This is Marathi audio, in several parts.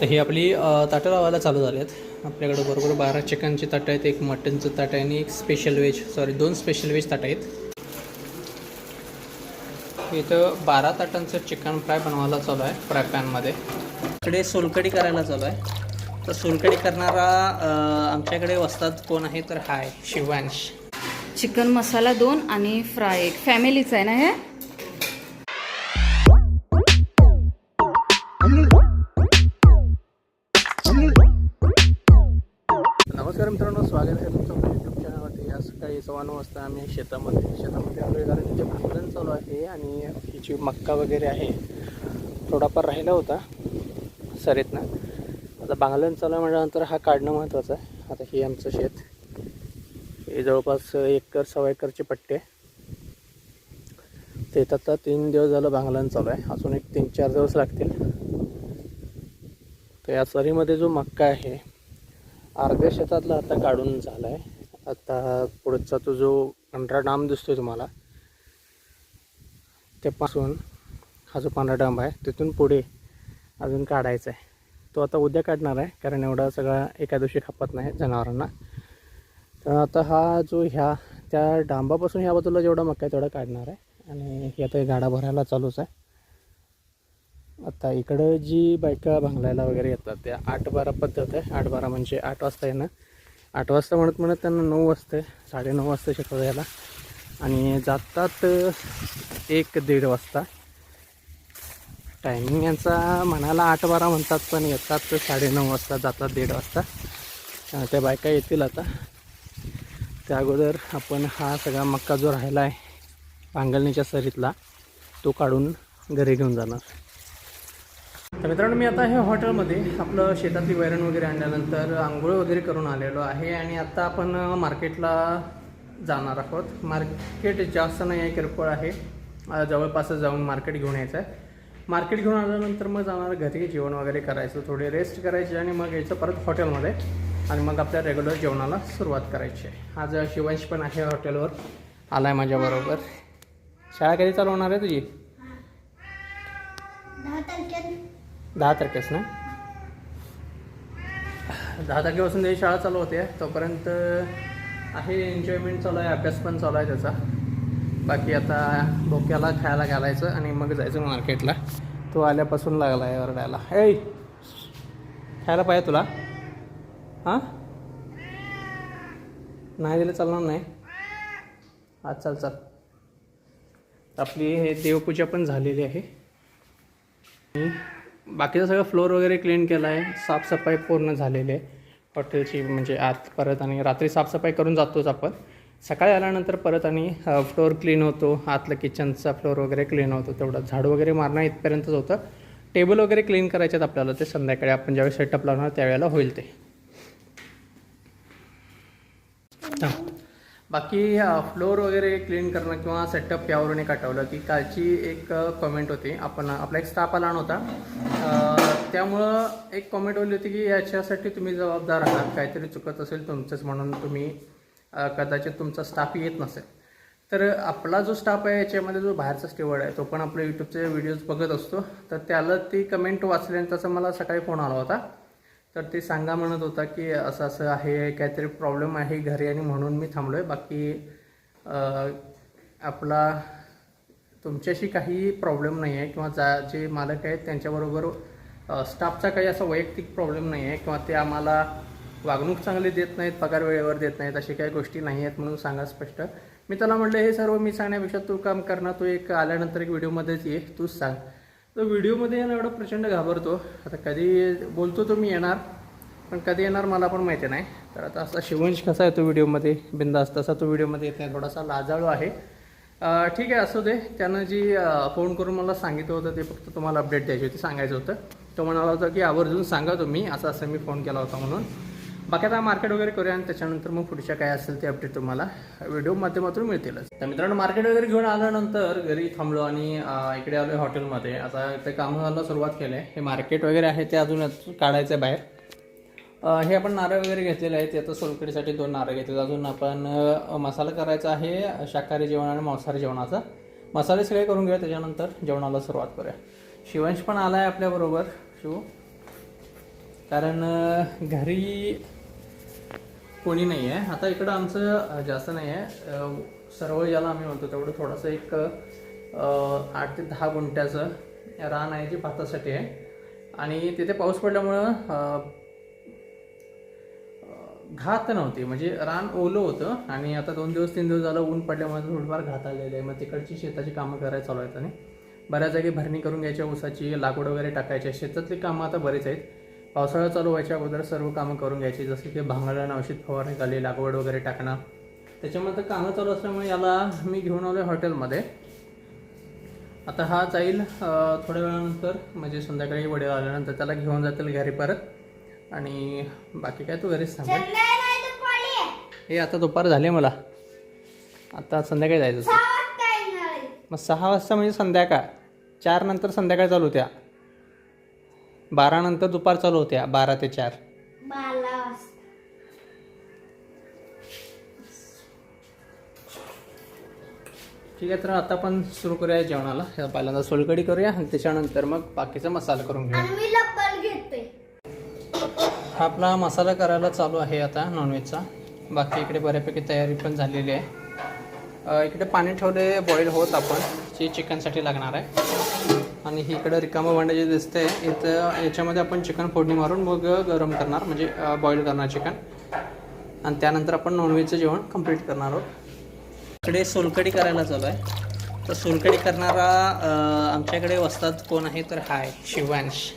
तर ही आपली ताटं लावायला चालू झाली आहेत आपल्याकडं बरोबर बारा चिकनची ताटं आहेत एक मटनचं ताट आहे आणि एक स्पेशल व्हेज सॉरी दोन स्पेशल व्हेज ताटं आहेत. इथं बारा ताटांचं चिकन फ्राय बनवायला चालू आहे फ्राय पॅनमध्ये इकडे सोलकडी करायला चालू आहे. तर सोलकडी करणारा आमच्याकडे वस्तात कोण आहे तर हाय शिवांश. चिकन मसाला दोन आणि फ्राय एक. फॅमिलीचं आहे ना हे? नमस्कार मित्रांनो स्वागत आहे तुमचं यूट्यूब चॅनलवरती आज सकाळी सव्वा नऊ वाजता आम्ही शेतामध्ये शेतामध्ये आलो आहे कारण तिथे भांडण चालू आहे आणि ही जी मक्का वगैरे आहे. थोडाफार राहिला होता सरीतनं. आता बांगलन चालू आहे म्हटल्यानंतर हा काढणं महत्त्वाचं आहे. आता हे आमचं शेत. हे जवळपास एकर सव्वा एकरचे पट्टे. ते आता तीन दिवस झालं बांगलन चालू आहे. अजून एक तीन चार दिवस लागतील. तर या सरीमध्ये जो मक्का आहे अर्ध्या शेतातला आता काढून झाला आहे आता पुढचा तो जो पांढरा डांब दिसतोय तुम्हाला त्यापासून हा जो पांढरा डांब आहे तिथून पुढे अजून काढायचा आहे तो आता उद्या काढणार आहे कारण एवढा सगळा एका दिवशी खपत नाही जनावरांना. तर आता हा जो ह्या त्या डांबापासून ह्या बाजूला जेवढा मका आहे तेवढा काढणार आहे. आणि हे आता गाडा भरायला चालूच आहे. आता इकडं जी बायका भांगलायला वगैरे येतात त्या आठ बारा पद्धत आहे. आठ बारा म्हणजे आठ वाजता येणं. आठ वाजता म्हणत म्हणत त्यांना नऊ वाजते साडेनऊ वाजता शिकवता यायला आणि जातात एक दीड वाजता. टायमिंग यांचा म्हणायला आठ बारा म्हणतात पण येतात साडेनऊ वाजता जातात दीड वाजता. त्या बायका येतील आता. त्या अगोदर आपण हा सगळा मक्का जो राहिला आहे भांगलणीच्या सरीतला तो काढून घरी घेऊन जाणार. तर मित्रांनो मी आता हे हॉटेलमध्ये आपलं शेतातली वैरण वगैरे आणल्यानंतर आंघोळ वगैरे करून आलेलो आहे आणि आता आपण मार्केटला जाणार आहोत. मार्केट जास्त नाही आहे किरकोळ आहे. जवळपास जवळपासच जाऊन मार्केट घेऊन यायचं आहे. मार्केट घेऊन आल्यानंतर मग जाणार घरी जेवण वगैरे करायचं थोडे रेस्ट करायचे आणि मग यायचं परत हॉटेलमध्ये आणि मग आपल्या रेग्युलर जेवणाला सुरुवात करायची आहे. आज शिवांश पण आहे हॉटेलवर आला आहे माझ्याबरोबर शाळा कधी चालू होणार आहे तुझी? दहा तारखेस ना? दहा तारखेपासून त्याची शाळा चालू होते. तोपर्यंत आहे एन्जॉयमेंट चालू आहे अभ्यास पण चालू आहे त्याचा. बाकी आता डोक्याला खायला घालायचं आणि मग जायचं मार्केटला. तो आल्यापासून लागला आहे ओरडायला. हे खायला पाहिजे तुला? हां? नाही दिलं चालणार नाही. आज चाल चाल. आपली हे देवपूजा पण झालेली आहे. बाकीचं सगळं फ्लोअर वगैरे क्लीन केलं आहे. साफसफाई पूर्ण झालेली आहे. हॉटेलची म्हणजे आत परत आणि रात्री साफसफाई करून जातोच आपण. सकाळी आल्यानंतर परत आणि फ्लोअर क्लीन होतो. आतलं किचनचा फ्लोअर वगैरे क्लीन होतो. तेवढं झाडू वगैरे मारणं इथपर्यंतच होतं. टेबल वगैरे क्लीन करायचे आहेत आपल्याला ते संध्याकाळी. आपण ज्यावेळी सेटअप लावणार त्यावेळेला होईल ते. हां. बाकी फ्लोअर वगैरे क्लीन करणं किंवा सेटअप यावरून एक आठवलं की कालची एक कमेंट होती. आपण आपला एक स्टाफ आला नव्हता. त्यामुळं एक कमेंट होली होती की याच्यासाठी तुम्ही जबाबदार आहात. काहीतरी चुकत असेल तुमचंच म्हणून तुम्ही कदाचित तुमचा स्टाफ येत नसेल. तर आपला जो स्टाफ आहे याच्यामध्ये जो बाहेरचा स्टेवर्ड आहे तो पण आपले यूट्यूबचे व्हिडिओज बघत असतो. तर त्याला ती कमेंट वाचल्यानंतर मला सकाळी फोन आला होता. तर ते सांगा म्हणत होता की असं असं आहे काहीतरी प्रॉब्लेम आहे घरी आणि म्हणून मी थांबलो आहे बाकी आपला तुमच्याशी काही प्रॉब्लेम नाही आहे किंवा जा जे मालक आहेत त्यांच्याबरोबर स्टाफचा काही असा वैयक्तिक प्रॉब्लेम नाही आहे किंवा ते आम्हाला वागणूक चांगली देत नाहीत पगार वेळेवर देत नाहीत अशी काही गोष्टी नाही आहेत म्हणून सांगा स्पष्ट. मी त्याला म्हटलं हे सर्व मी सांगण्यापेक्षा तू काम करणार तू एक आल्यानंतर एक व्हिडिओमध्येच ये तूच सांग. तो व्हिडिओमध्ये ना एवढा प्रचंड घाबरतो. आता कधी बोलतो तो मी येणार पण कधी येणार मला पण माहिती नाही. तर आता असा शिवंश कसा आहे तो व्हिडिओमध्ये? बिंदास तसा तो व्हिडिओमध्ये येत नाही. थोडासा लाजाळू आहे. ठीक आहे असू दे. त्यानं जी फोन करून मला सांगितलं होतं ते फक्त तुम्हाला अपडेट द्यायची होती सांगायचं होतं. तो म्हणाला होता की आवर्जून सांगा तुम्ही असं असं मी फोन केला होता म्हणून. बाकी आता मार्केट वगैरे करूया आणि त्याच्यानंतर मग पुढच्या काय असेल ते अपडेट तुम्हाला व्हिडिओ माध्यमातून मिळतीलच. तर मित्रांनो मार्केट वगैरे घेऊन आल्यानंतर घरी थांबलो आणि इकडे आलो हॉटेलमध्ये आता ते कामाला सुरुवात केलं आहे हे मार्केट वगैरे आहे ते अजून काढायचं आहे बाहेर. हे आपण नारळ वगैरे घेतलेले आहेत ते आता सोलकडीसाठी दोन नारळ घेतले अजून आपण मसाला करायचा आहे शाकाहारी जेवण आणि मांसाहारी जेवणाचा. मसाले सगळे करून घेऊया. त्याच्यानंतर जेवणाला सुरुवात करूया. शिवंश पण आला आहे आपल्याबरोबर. शिव. कारण घरी कोणी नाही आहे. आता इकडं आमचं जास्त नाही आहे. सर्व ज्याला आम्ही म्हणतो तेवढं थोडंसं एक आठ ते दहा गुंठ्याचं रान आहे जे भातासाठी आहे. आणि तिथे पाऊस पडल्यामुळं घात नव्हती. म्हणजे रान ओलं होतं आणि आता दोन दिवस तीन दिवस झालं ऊन पडल्यामुळे थोडंफार घात आलेले आहे. मग तिकडची शेताची कामं करायला चालू आहेत आणि बऱ्याच जागी भरणी करून घ्यायच्या ऊसाची लागवड वगैरे टाकायची शेतातली कामं आता बरीच आहेत. पावसाळा चालू व्हायच्या अगोदर सर्व कामं करून घ्यायची जसं की भांगडण औषध फवारणी झाली लागवड वगैरे टाकणं. त्याच्यामुळे तर कामं चालू असल्यामुळे याला मी घेऊन आलो हॉटेलमध्ये. आता हा जाईल थोड्या वेळानंतर म्हणजे संध्याकाळी वडील आल्यानंतर त्याला घेऊन जातील घरी परत. आणि बाकी काय तू घरीच थांब हे. आता दुपार झाले मला. आता संध्याकाळी जायचं मग सहा वाजता म्हणजे संध्याकाळ चार नंतर संध्याकाळ चालू होत्या. बारा नंतर दुपार चालू होत्या बारा ते चार. ठीक आहे तर आता आपण सुरू करूया जेवणाला. पहिल्यांदा सोलकडी करूया आणि त्याच्यानंतर मग बाकीचा मसाला करून घेऊया. हा आपला मसाला करायला चालू आहे आता नॉनव्हेजचा बाकी इकडे बऱ्यापैकी तयारी पण झालेली आहे. इकडे पाणी ठेवले बॉईल होत आपण. जे चिकनसाठी लागणार आहे. आणि ही इकडे रिकामं भांडं जे दिसतंय इथं याच्यामध्ये आपण चिकन फोडणी मारून मग गरम करणार म्हणजे बॉईल करणार चिकन. आणि त्यानंतर आपण नॉनव्हेजचं जेवण कंप्लीट करणार आहोत. इकडे सोलकडी करायला चालू आहे तर सोलकडी करणारा आमच्याकडे वस्तात कोण आहे तर हाय शिवांश.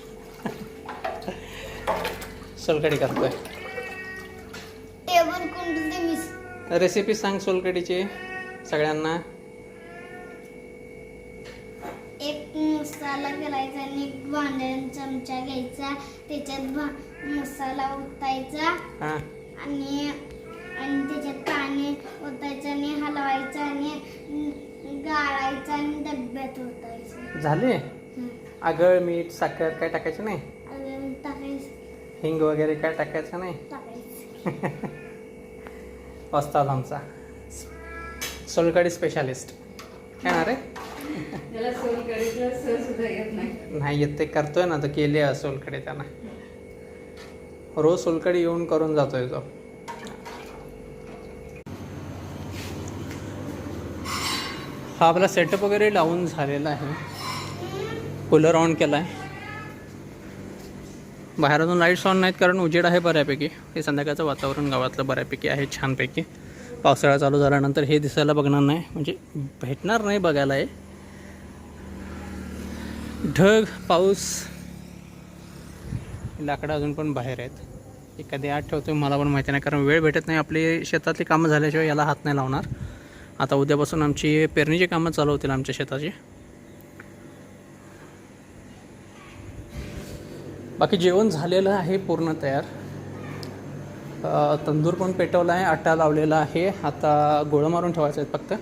सोलकडी करतोय. रेसिपी सांग सोलकडीची सगळ्यांना एक मसाला करायचा आणि भांड्यान चमचा घ्यायचा त्याच्यात भा- मसाला ओतायचा. हां. आणि आणि त्याच्यात पाणी ओतायचं आणि हलवायचं आणि गाळायचं आणि डब्यात ओतायचं. झाले? हं. आगळ मीठ साखर काय टाकायचं नाही? अजून टाकायचं. हिंग वगैरे काय टाकायचं नाही? टाकायचं. वस्ताद आमचा. सोलकडी स्पेशालिस्ट काय ना रे नाही येत ते करतोय ना तर केली आहे सोलकडे त्यांना. रोज सोलकडे येऊन करून जातोय तो. हा आपला सेटअप वगैरे लावून झालेला आहे. कूलर ऑन केला आहे अजून लाईट्स ऑन नाहीत कारण उजेड आहे बऱ्यापैकी. हे संध्याकाळचं वातावरण गावातलं बऱ्यापैकी आहे छानपैकी. पावसाळा चालू झाल्यानंतर हे दिसायला बघणार नाही. म्हणजे भेटणार नाही बघायला हे. ढग पाऊस लाकडं अजून पण बाहेर आहेत. हे कधी आठ ठेवतो मला पण माहिती नाही कारण वेळ भेटत नाही. आपली शेतातली कामं झाल्याशिवाय याला हात नाही लावणार. आता उद्यापासून आमची पेरणीची कामं चालू होतील आमच्या शेताची. बाकी जेवण झालेलं आहे पूर्ण तयार. तंदूर पण पेटवला आहे आटा लावलेला आहे. आता गोळं मारून ठेवायचं आहेत फक्त.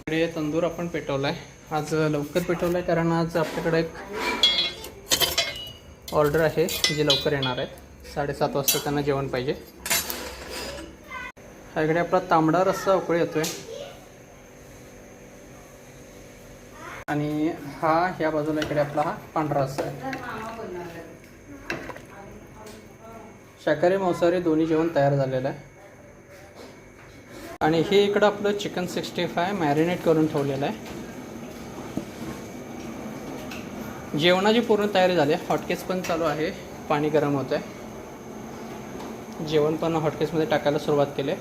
इकडे तंदूर आपण पेटवला आहे. आज लवकर पेटवलं आहे कारण आज आपल्याकडे एक ऑर्डर आहे जे लवकर येणार आहेत. साडेसात वाजता त्यांना जेवण पाहिजे. हा इकडे आपला तांबडा रस्सा उकळी येतोय. आणि हा ह्या बाजूला इकडे आपला हा पांढरा रस्सा आहे. शाकाहारी मांसाहारी दोन्ही जेवण तयार झालेलं आहे. आणि हे इकडं आपलं चिकन सिक्स्टी फाय मॅरिनेट करून ठेवलेलं आहे. जेवणाची पूर्ण तयारी झाली आहे. हॉटकेस पण चालू आहे. पाणी गरम होतं आहे जेवण पण हॉटकेसमध्ये टाकायला सुरुवात केली.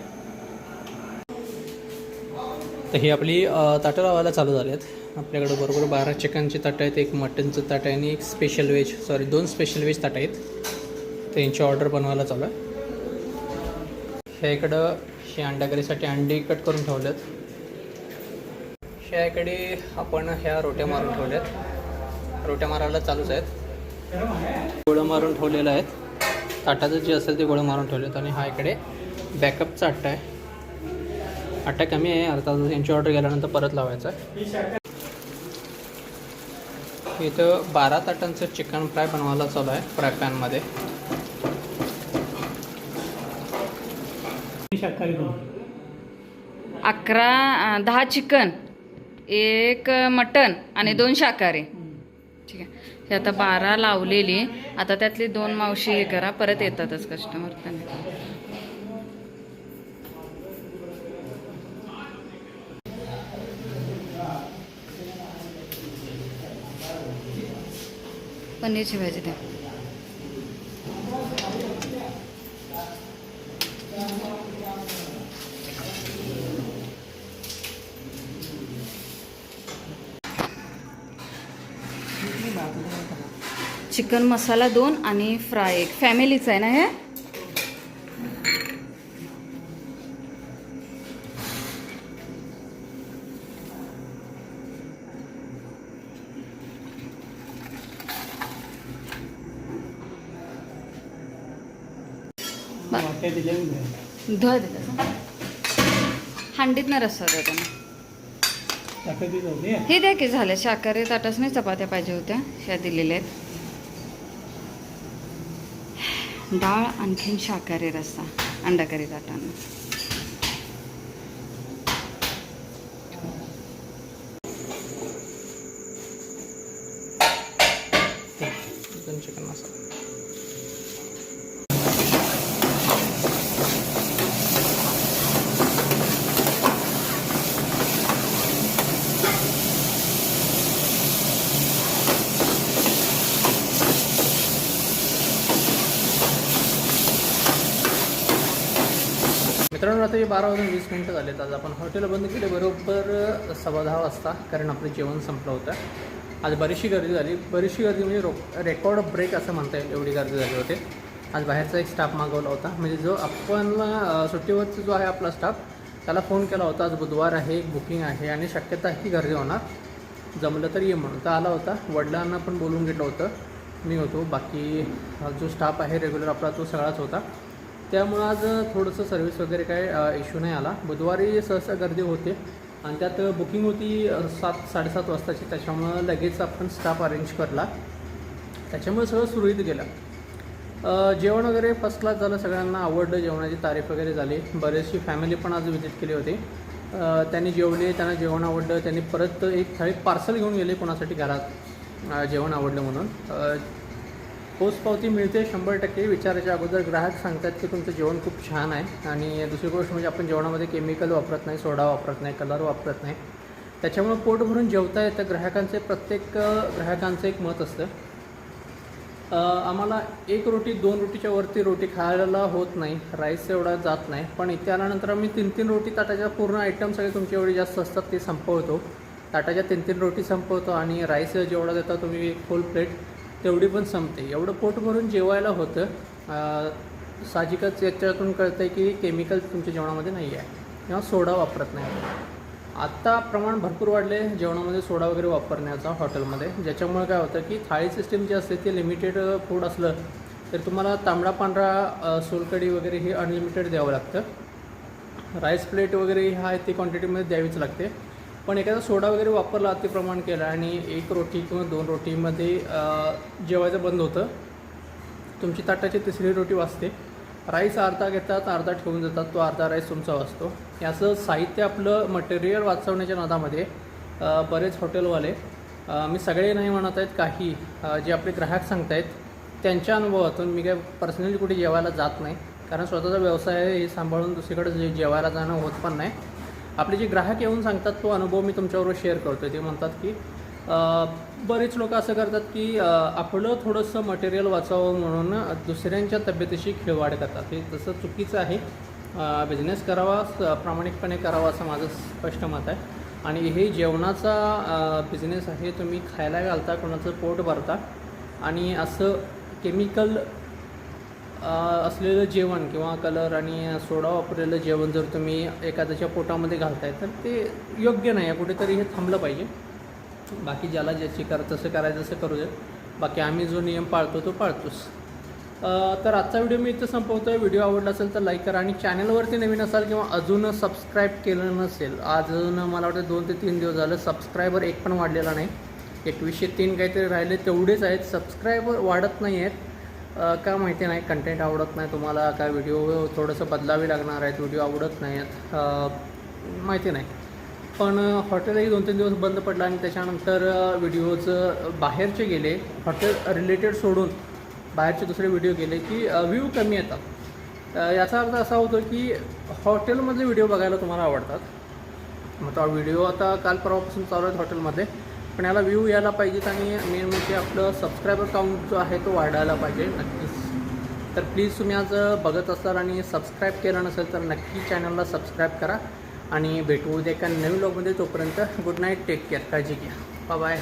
तर ही आपली ताटं लावायला चालू झाली आहेत आपल्याकडे बरोबर बारा चिकनची ताटं आहेत एक मटनचं ताट आहे आणि एक स्पेशल व्हेज सॉरी दोन स्पेशल व्हेज ताटं आहेत. त्यांची ऑर्डर बनवायला चालू आहे. ह्या इकडं हे अंडाकरीसाठी अंडी कट करून ठेवल्यात ह्या इकडे आपण ह्या रोट्या मारून ठेवल्यात. रोट्या मारायला चालूच आहेत. गोळं मारून ठेवलेलं आहेत. ताटाचं जे असेल ते गोळं मारून ठेवलेत आणि हा इकडे बॅकअपचा अट्टा आहे. अट्टा कमी आहे. अर्थात यांची ऑर्डर गेल्यानंतर परत लावायचा आहे. इथं बारा ताटांचं चिकन फ्राय बनवायला चालू आहे फ्राय पॅनमध्ये अकरा दहा चिकन एक मटन आणि दोन शाकाहारी. ठीक आहे. हे आता बारा लावलेली. आता त्यातली दोन मावशी हे करा परत येतातच कस्टमर त्यांना पनीरची भाजी द्या. चिकन मसाला दोन आणि फ्राय एक. फॅमिलीच आहे ना हे? धुवा त्याचा हांडीतनं रस्सा त्यांना हे द्या की झाले. शाकाहारी ताटाच नाही चपात्या पाहिजे होत्या. ह्या दिलेल्या आहेत. डाळ आणखीन शाकाहारी रस्सा अंडाकरी जाताना चिकन चिकन मसाला आता हे बारा वाजून वीस मिनटं झालेत. आज आपण हॉटेल बंद केले. बरोबर सव्वा दहा वाजता कारण आपलं जेवण संपलं होतं. आज बरीचशी गर्दी झाली. बरीचशी गर्दी म्हणजे रो रेकॉर्ड ब्रेक असं म्हणता येईल एवढी गर्दी झाली होती. आज बाहेरचा एक स्टाफ मागवला होता. म्हणजे जो आपण सुट्टीवरचा जो आहे आपला स्टाफ त्याला फोन केला होता. आज बुधवार आहे एक बुकिंग आहे आणि शक्यता ही गर्दी होणार. जमलं तर ये म्हणून. तर आला होता. वडिलांना पण बोलून घेतलं होतं. मी होतो. बाकी जो स्टाफ आहे रेग्युलर आपला तो सगळाच होता. त्यामुळं आज थोडंसं सर्व्हिस वगैरे काय इश्यू नाही आला. बुधवारी सहसा गर्दी होते आणि त्यात बुकिंग होती सात साडेसात वाजताची. त्याच्यामुळं लगेच आपण स्टाफ अरेंज करला. त्याच्यामुळे सगळं सुरळीत गेलं. जेवण वगैरे फर्स्ट क्लास झालं. सगळ्यांना आवडलं. जेवणाची तारीफ वगैरे झाली. बरेचशी फॅमिली पण आज व्हिजिट केली होती. त्यांनी जेवले त्यांना जेवण आवडलं. त्यांनी परत एक थाळी पार्सल घेऊन गेले कोणासाठी घरात. जेवण आवडलं म्हणून. पोचपावती मिळते शंभर टक्के. विचाराच्या अगोदर ग्राहक सांगतात की तुमचं जेवण खूप छान आहे. आणि दुसरी गोष्ट म्हणजे आपण जेवणामध्ये केमिकल वापरत नाही सोडा वापरत नाही कलर वापरत नाही. त्याच्यामुळं पोट भरून जेवता येतं. ग्राहकांचे प्रत्येक ग्राहकांचं एक मत असतं. आम्हाला एक रोटी दोन रोटीच्या वरती रोटी खायला होत नाही. राईस एवढा जात नाही. पण इथे आल्यानंतर आम्ही तीन तीन रोटी ताटाच्या पूर्ण आयटम सगळे तुमचे एवढे जास्त असतात ते संपवतो. ताटाच्या तीन तीन रोटी संपवतो आणि राईस जेवढा देता तुम्ही एक फुल प्लेट तेवढी पण संपते. एवढं पोट भरून जेवायला होतं साहजिकच याच्यातून कळतं आहे की केमिकल तुमच्या जेवणामध्ये नाही आहे किंवा सोडा वापरत नाही. आत्ता प्रमाण भरपूर वाढले जेवणामध्ये सोडा वगैरे वापरण्याचा हॉटेलमध्ये. ज्याच्यामुळे काय होतं की थाळी सिस्टीम जी असते ती लिमिटेड फूड असलं तर तुम्हाला तांबडा पांढरा सोलकडी सोलकढी वगैरे हे अनलिमिटेड द्यावं लागतं. राईस प्लेट वगैरे हा आहे ती क्वांटिटीमध्ये द्यावीच लागते. पण एखादा सोडा वगैरे वापरला अति प्रमाण केलं आणि एक रोटी किंवा दोन रोटीमध्ये जेवायचं बंद होतं. तुमची ताटाची तिसरी रोटी वाचते राईस अर्धा घेतात अर्धा ठेवून जातात तो अर्धा राईस तुमचा वाचतो याचं साहित्य आपलं मटेरियल वाचवण्याच्या नादामध्ये बरेच हॉटेलवाले मी सगळे नाही म्हणत आहेत काही जे आपले ग्राहक सांगतायत त्यांच्या अनुभवातून मी काय पर्सनली कुठे जेवायला जात नाही. कारण स्वतःचा व्यवसाय आहे हे सांभाळून दुसरीकडे जे जेवायला जाणं होत पण नाही. आपले जे ग्राहक येऊन सांगतात तो अनुभव मी तुमच्याबरोबर शेअर करतो ते म्हणतात की बरेच लोक असं करतात की आपलं थोडंसं मटेरियल वाचावं म्हणून दुसऱ्यांच्या तब्येतीशी खेळवाड करतात. हे तसं चुकीचं आहे. बिझनेस करावा स- प्रामाणिकपणे करावा असं माझं स्पष्ट मत आहे. आणि हे जेवणाचा बिझनेस आहे तुम्ही खायला घालता कोणाचं पोट भरता आणि असं केमिकल असलेलं जेवण किंवा कलर आणि सोडा वापरलेलं जेवण जर तुम्ही एखाद्याच्या पोटामध्ये घालताय तर ते योग्य नाही. आहे कुठेतरी हे थांबलं पाहिजे. बाकी ज्याला ज्याची कर तसं करायचं तसं करू दे बाकी आम्ही जो नियम पाळतो तो पाळतोच. तर आजचा व्हिडिओ मी इथं संपवतो आहे व्हिडिओ आवडला असेल तर लाईक करा आणि चॅनलवरती नवीन असाल किंवा अजून सबस्क्राईब केलं नसेल अजून मला वाटतं दोन ते तीन दिवस झालं सबस्क्रायबर एक पण वाढलेला नाही. एकवीसशे तीन काहीतरी राहिले तेवढेच आहेत. सबस्क्रायबर वाढत नाही आहेत. का माहिती नाही कंटेंट आवडत नाही तुम्हाला काय व्हिडिओ थोडंसं बदलावे लागणार आहेत व्हिडिओ आवडत नाही आहेत माहिती नाही. पण हॉटेलही दोन तीन दिवस बंद पडलं आणि त्याच्यानंतर व्हिडिओज बाहेरचे गेले. हॉटेल रिलेटेड सोडून बाहेरचे दुसरे व्हिडिओ गेले की व्ह्यू कमी येतात. याचा अर्थ असा होतो की हॉटेलमधले व्हिडिओ बघायला तुम्हाला आवडतात. मग तो व्हिडिओ आता काल परवापासून चालू आहेत हॉटेलमध्ये पण याला व्ह्यू यायला पाहिजेत आणि मेन म्हणजे आपलं सबस्क्रायबर काउंट जो आहे तो वाढायला पाहिजे नक्कीच. तर प्लीज तुम्ही आज बघत असाल आणि सबस्क्राईब केलं नसेल तर नक्की चॅनलला सबस्क्राईब करा आणि भेटू उद्या एका नवीन ब्लॉगमध्ये तोपर्यंत गुड नाईट टेक केअर काळजी घ्या. बाय